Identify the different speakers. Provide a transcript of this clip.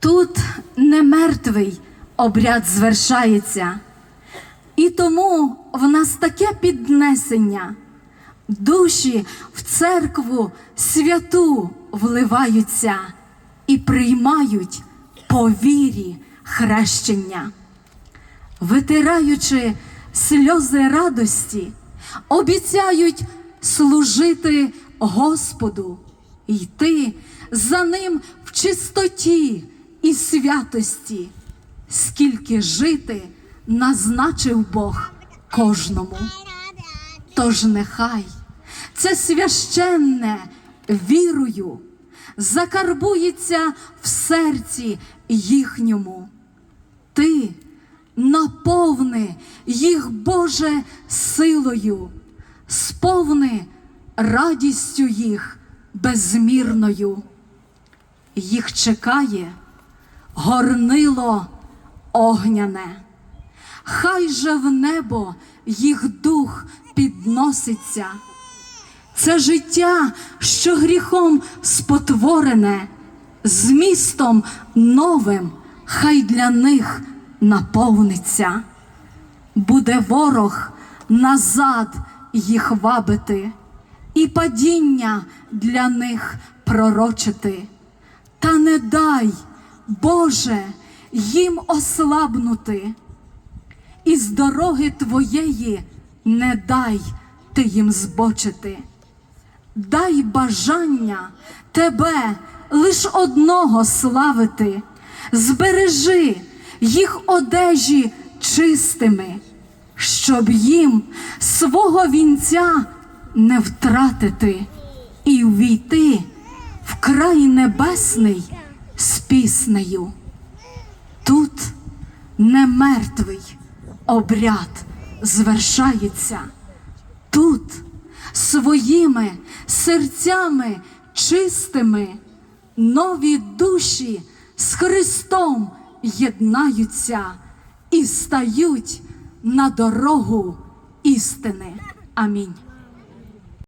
Speaker 1: Тут не мертвий обряд звершається, і тому в нас таке піднесення. Душі в церкву святу вливаються і приймають по вірі хрещення, витираючи сльози радості, обіцяють служити Господу, йти за ним в чистоті і святості, скільки жити назначив Бог кожному. Тож нехай це священне вірою закарбується в серці їхньому. Ти наповни їх, Боже, силою, сповни радістю їх безмірною. Їх чекає горнило огняне. Хай же в небо їх дух підноситься. Це життя, що гріхом спотворене, змістом новим, хай для них наповниться. Буде ворог назад їх вабити, і падіння для них пророчити. Та не дай, Боже, їм ослабнути і з дороги твоєї не дай ти їм збочити. Дай бажання тебе лиш одного славити, збережи їх одежі чистими, щоб їм свого вінця не втратити і ввійти в край небесний піснею. Тут не мертвий обряд звершається. Тут своїми серцями чистими нові душі з Христом єднаються і стають на дорогу істини. Амінь.